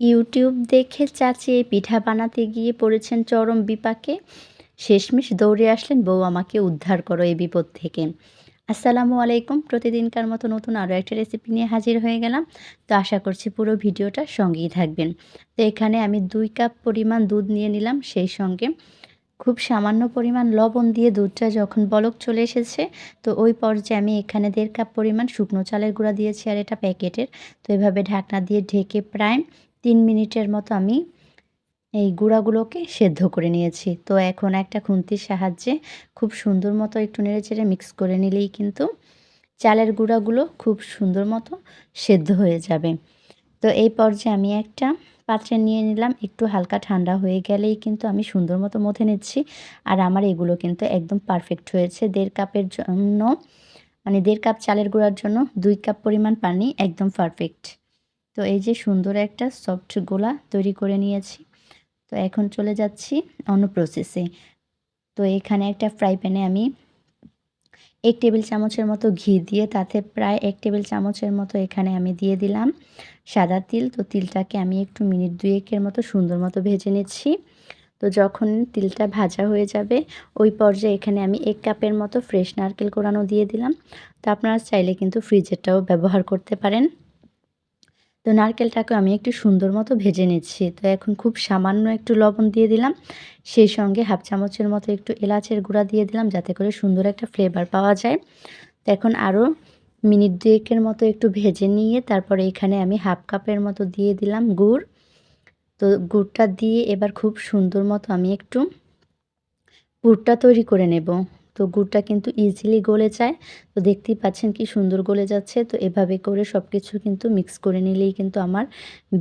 YouTube দেখে চাচি এই পিঠা বানাতে গিয়ে পড়েছেন চরম বিপাকে। শেষমেশ দৌড়ে আসলেন, বউ আমাকে উদ্ধার করো এই বিপদ থেকে। আসসালামু আলাইকুম, প্রতিদিনকার মতো নতুন আরও একটা রেসিপি নিয়ে হাজির হয়ে গেলাম। তো আশা করছি পুরো ভিডিওটা সঙ্গেই থাকবেন। তো এখানে আমি দুই কাপ পরিমাণ দুধ নিয়ে নিলাম, সেই সঙ্গে খুব সামান্য পরিমাণ লবণ দিয়ে দুধটা যখন বলক চলে এসেছে, তো ওই পর্যায়ে আমি এখানে দেড় কাপ পরিমাণ শুকনো চালের গুঁড়া দিয়েছি আর এটা প্যাকেটের। তো এভাবে ঢাকনা দিয়ে ঢেকে প্রায় তিন মিনিটের মতো আমি এই গুঁড়াগুলোকে সেদ্ধ করে নিয়েছি। তো এখন একটা খুন্তির সাহায্যে খুব সুন্দর মতো একটু নেড়ে চেড়ে মিক্স করে নিলেই কিন্তু চালের গুঁড়াগুলো খুব সুন্দর মতো সেদ্ধ হয়ে যাবে। তো এই পর্যায়ে আমি একটা পাত্রে নিয়ে নিলাম, একটু হালকা ঠান্ডা হয়ে গেলেই কিন্তু আমি সুন্দর মতো মথে নিচ্ছি। আর আমার এগুলো কিন্তু একদম পারফেক্ট হয়েছে। দেড় কাপের জন্য মানে দেড় কাপ চালের গুঁড়ার জন্য দুই কাপ পরিমাণ পানি একদম পারফেক্ট তো এই যে সুন্দর একটা সফট গোলা তৈরি করে নিয়েছি। তো এখন চলে যাচ্ছি অন্য প্রসেসে তো এখানে একটা ফ্রাই প্যানে আমি এক টেবিল চামচের মতো ঘি দিয়ে তাতে প্রায় এক টেবিল চামচের মতো এখানে আমি দিয়ে দিলাম সাদা তিল। তো তিলটাকে আমি একটু মিনিট দুয়েকের মতো সুন্দর মতো ভেজে নিচ্ছি। তো যখন তিলটা ভাজা হয়ে যাবে, ওই পর্যায়ে এখানে আমি এক কাপের মতো ফ্রেশ নারকেল কোরানো দিয়ে দিলাম। তো আপনারা চাইলে কিন্তু ফ্রিজেরটাও ব্যবহার করতে পারেন। তো নারকেলটাকে আমি একটু সুন্দর মতো ভেজে নিচ্ছি। তো এখন খুব সামান্য একটু লবণ দিয়ে দিলাম। সেই সঙ্গে হাফ চামচের মতো একটু এলাচের গুঁড়া দিয়ে দিলাম যাতে করে সুন্দর একটা ফ্লেভার পাওয়া যায়। তো এখন আরও মিনিট দুয়েকের মতো একটু ভেজে নিয়ে তারপরে এখানে আমি হাফ কাপের মতো দিয়ে দিলাম গুড়। তো গুড়টা দিয়ে এবার খুব সুন্দর মতো আমি একটু পুরটা তৈরি করে নেব। তো গুড়টা কিন্তু ইজিলি গলে যায়। তো দেখতেই পাচ্ছেন কি সুন্দর গলে যাচ্ছে। তো এভাবে করে সব কিছু কিন্তু মিক্স করে নিলেই কিন্তু আমার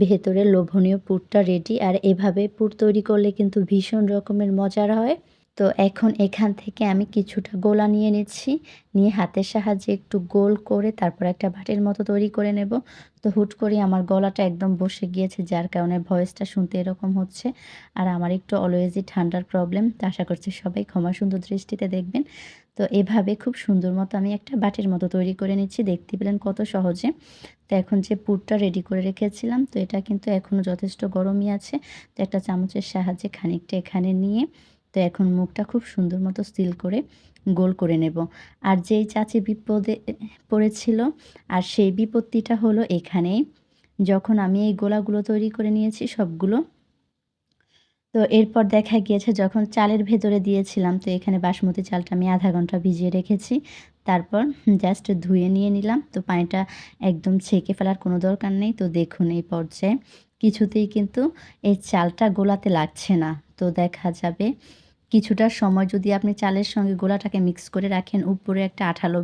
ভেতরে লোভনীয় পুরটা রেডি আর এভাবে পুর তৈরি করলে কিন্তু ভীষণ রকমের মজার হয়। তো এখন এখান থেকে আমি কিছুটা গোলা নিয়ে নিচ্ছি। নিয়ে হাতের সাহায্যে একটু গোল করে তারপর একটা বাটির মতো তৈরি করে নেব। তো হুট করে আমার গলাটা একদম বসে গিয়েছে, যার কারণে ভয়েসটা শুনতে এরকম হচ্ছে। আর আমার একটু অলওয়েজই ঠান্ডার প্রবলেম, তো আশা করছি সবাই ক্ষমা সুন্দর দৃষ্টিতে দেখবেন। তো এভাবে খুব সুন্দর মতো আমি একটা বাটির মতো তৈরি করে নিচ্ছি, দেখতে পেলেন কত সহজে। তো এখন যে পুরটা রেডি করে রেখেছিলাম, তো এটা কিন্তু এখনও যথেষ্ট গরমই আছে। তো একটা চামচের সাহায্যে খানিকটা এখানে নিয়ে তো এখন মুখটা খুব সুন্দর মতো স্টিল করে গোল করে নেব। আর যেই চাচি বিপদে পড়েছিল, আর সেই বিপত্তিটা হলো এখানেই যখন আমি এই গোলাগুলো তৈরি করে নিয়েছি সবগুলো, তো এরপর দেখা গিয়েছে যখন চালের ভেতরে দিয়েছিলাম, তো এখানে বাসমতি চালটা আমি আধা ঘণ্টা ভিজিয়ে রেখেছি। তারপর জাস্ট ধুয়ে নিয়ে নিলাম, তো পানিটা একদম ছেঁকে ফেলার কোনো দরকার নেই। তো দেখুন এই পর্যায়ে কিছুতেই কিন্তু এই চালটা গোলাতে লাগছে না। তো দেখা যাবে। কিছুটা সময় যদি আপনি চালের সঙ্গে গোলাটাকে মিক্স করে রাখেন, উপরে একটা আঠালো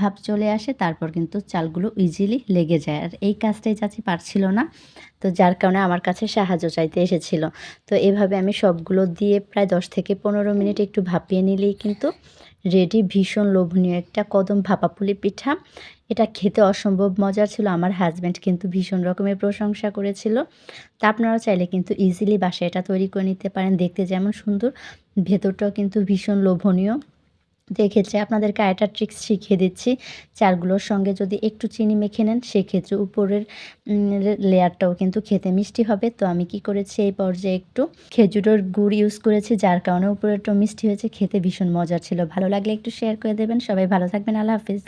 ভাব চলে আসে, তারপর কিন্তু চালগুলো ইজিলি লেগে যায়। আর এই কাজটাই চাচি পারছিল না, তো যার কারণে আমার কাছে সাহায্য চাইতে এসেছিল। তো এভাবে আমি সবগুলো দিয়ে প্রায় দশ থেকে পনেরো মিনিট একটু ভাপিয়ে নিলেই কিন্তু রেডি, ভীষণ লোভনীয় একটা কদম ভাপা পুলি পিঠা। এটা খেতে অসম্ভব মজা ছিল, আমার হাজব্যান্ড কিন্তু ভীষণ রকমের প্রশংসা করেছিল। তা আপনারা চাইলে কিন্তু ইজিলি বাসায় এটা তৈরি করে নিতে পারেন, দেখতে যেমন সুন্দর, ভেতরটাও কিন্তু ভীষণ লোভনীয়। দেখেছে আপনাদেরকে আরেকটা ট্রিক্স শিখিয়ে দিচ্ছি। চারগুলোর সঙ্গে যদি একটু চিনি মেখে নেন, সেক্ষেত্রে উপরের লেয়ারটাও কিন্তু খেতে মিষ্টি হবে। তো আমি কি করেছি এই পর্যায়ে একটু খেজুরের গুড় ইউজ করেছি, যার কারণে উপরেরটাও মিষ্টি হয়েছে, খেতে ভীষণ মজার ছিল। ভালো লাগলে একটু শেয়ার করে দেবেন। সবাই ভালো থাকবেন। আল্লাহ হাফিজ।